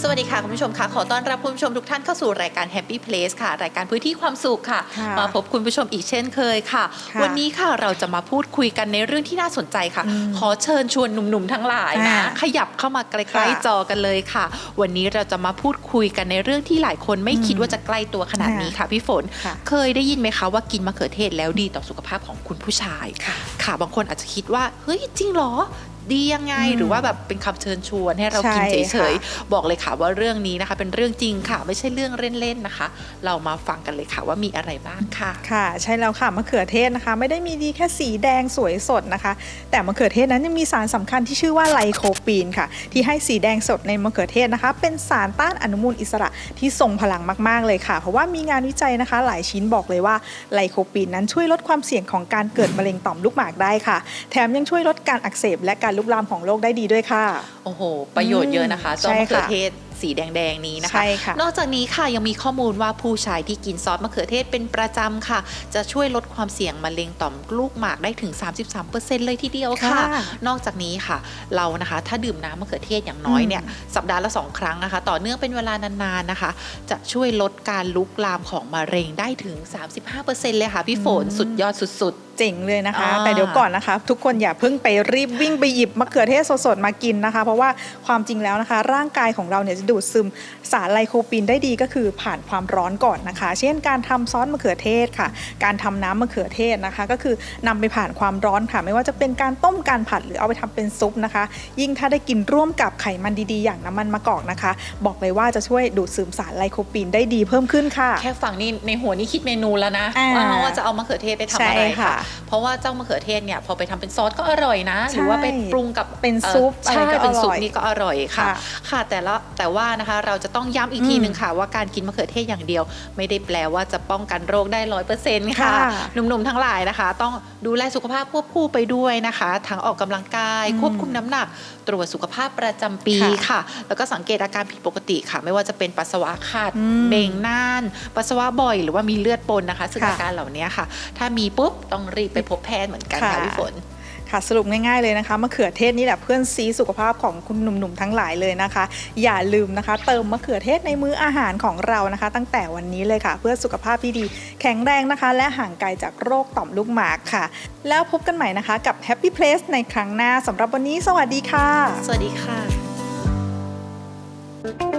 ค่ะ คุณผู้ชมค่ะ ขอต้อนรับคุณผู้ชมทุกท่านเข้าสู่รายการ Happy Place ค่ะ รายการพื้นที่ความสุขค่ะ ค่ะมาพบคุณผู้ชมอีกเช่นเคยค่ะ ค่ะวันนี้ค่ะเราจะมาพูดคุยกันในเรื่องที่น่าสนใจค่ะ อืมขอเชิญชวนหนุ่มๆทั้งหลายนะอ่าขยับเข้ามาใกล้ค่ะๆจอกันเลยค่ะ วันนี้เราจะมาพูดคุยกันในเรื่องที่หลายคนไม่อืมคิดว่าจะใกล้ตัวขนาดค่ะนี้ค่ะพี่ฝน ค่ะเคยได้ยินไหมคะว่ากินมะเขือเทศแล้วดีต่อสุขภาพของคุณผู้ชาย ค่ะ ค่ะบางคนอาจจะคิดว่า เฮ้ยจริงเหรอ ดียังไงอืมหรือว่าแบบเป็นคำเชิญชวนให้เรากินใช่เฉยค่ะๆบอกเลยค่ะว่าเรื่องนี้นะคะ เป็นเรื่องจริงค่ะ ไม่ใช่เรื่องเล่นๆนะคะ เรามาฟังกันเลยค่ะว่ามีอะไรบ้างค่ะ ค่ะ ใช่แล้วค่ะมะเขือเทศนะคะ ไม่ได้มีดีแค่สีแดงสวยสดนะคะ แต่มะเขือเทศนั้นยังมีสารสำคัญที่ชื่อว่าไลโคปีนค่ะ ที่ให้สีแดงสดในมะเขือเทศนะคะ เป็นสารต้านอนุมูลอิสระที่ทรงพลังมากๆเลยค่ะ เพราะว่ามีงานวิจัยนะคะ หลายชิ้นบอกเลยว่าไลโคปีนนั้นช่วยลดความเสี่ยงของการเกิดมะเร็งต่อมลูกหมากได้ค่ะ แถมยังช่วยลดการอักเสบและการลุกลามของโรคได้ดีด้วยค่ะ โอ้โห ประโยชน์เยอะนะคะอืมเจ้ามะเขือใช่ค่ะเทศสีแดงๆนี้นะคะใช่ค่ะนอกจากนี้ค่ะยังมีข้อมูลว่าผู้ชายที่กินซอสมะเขือเทศเป็นประจำค่ะ จะช่วยลดความเสี่ยงมะเร็งต่อมลูกหมากได้ถึง 33%เลยทีเดียวค่ะค่ะ นอกจากนี้ค่ะ เรานะคะถ้าดื่มน้ำมะเขือเทศอย่างน้อยเนี่ยสัปดาห์ละสองครั้งนะคะ ต่อเนื่องเป็นเวลานานๆนะคะ จะช่วยลดการลุกลามของมะเร็งได้ถึง 35%เลยค่ะพี่ฝนอืมสุดยอดสุดเจ๋งเลยนะคะ อ่า แต่เดี๋ยวก่อนนะคะ ทุกคนอย่าเพิ่งไปรีบวิ่งไปหยิบมะเขือเทศสดๆมากินนะคะ เพราะว่าความจริงแล้วนะคะ ร่างกายของเราเนี่ยจะดูดซึมสารไลโคปีนได้ดีก็คือผ่านความร้อนก่อนนะคะ เช่นการทำซอสมะเขือเทศค่ะ การทำน้ำมะเขือเทศนะคะ ก็คือนำไปผ่านความร้อนค่ะ ไม่ว่าจะเป็นการต้มการผัดหรือเอาไปทำเป็นซุปนะคะ ยิ่งถ้าได้กินร่วมกับไขมันดีๆ อย่างน้ำมันมะกอกนะคะ บอกเลยว่าจะช่วยดูดซึมสารไลโคปีนได้ดีเพิ่มขึ้นค่ะๆแค่ฟังนี่ในหัวนี่คิดเมนูแล้วนะอ่าว่าว่าจะเอามะเขือเทศไปทำอะไรใช่ค่ะค่ะเพราะว่าเจ้ามะเขือเทศเนี่ยพอไปทำเป็นซอสก็อร่อยนะ หรือว่าไปปรุงกับเป็นอ่อซุปอะไรใช่ก็เป็นซุปอร่อยนี่ก็อร่อยค่ะค่ะ ค่ะแต่ละแต่ว่านะคะเราจะต้องย้ำอีกทีอืมหนึ่งค่ะ ว่าการกินมะเขือเทศอย่างเดียว ไม่ได้แปลว่าจะป้องกันโรคได้ร้อยเปอร์เซ็นต์ค่ะค่ะหนุ่มๆทั้งหลายนะคะ ต้องดูแลสุขภาพควบคู่ไปด้วยนะคะ ทั้งออกกำลังกายอืมควบคุมน้ำหนัก ตรวจสุขภาพประจำปีค่ะค่ะ แล้วก็สังเกตอาการผิดปกติค่ะ ไม่ว่าจะเป็นปัสสาวะขาดอืมเบ่งน่าน ปัสสาวะบ่อย หรือว่ามีเลือดปนนะคะซึ่งค่ะอาการเหล่านี้ค่ะ ถ้ามีปุ๊บต้องรีบไปพบแพทย์เหมือนกันค่ะค่ะพี่ฝนค่ะสรุปง่ายๆเลยนะคะมะเขือเทศนี่แหละเพื่อนซีสุขภาพของคุณหนุ่มๆทั้งหลายเลยนะคะ อย่าลืมนะคะ เติมมะเขือเทศในมื้ออาหารของเรานะคะ ตั้งแต่วันนี้เลยค่ะ เพื่อสุขภาพที่ดี แข็งแรงนะคะ และห่างไกลจากโรคต่อมลูกหมากค่ะ แล้วพบกันใหม่นะคะ กับ Happy Place ในครั้งหน้าสำหรับวันนี้ สวัสดีค่ะ สวัสดีค่ะ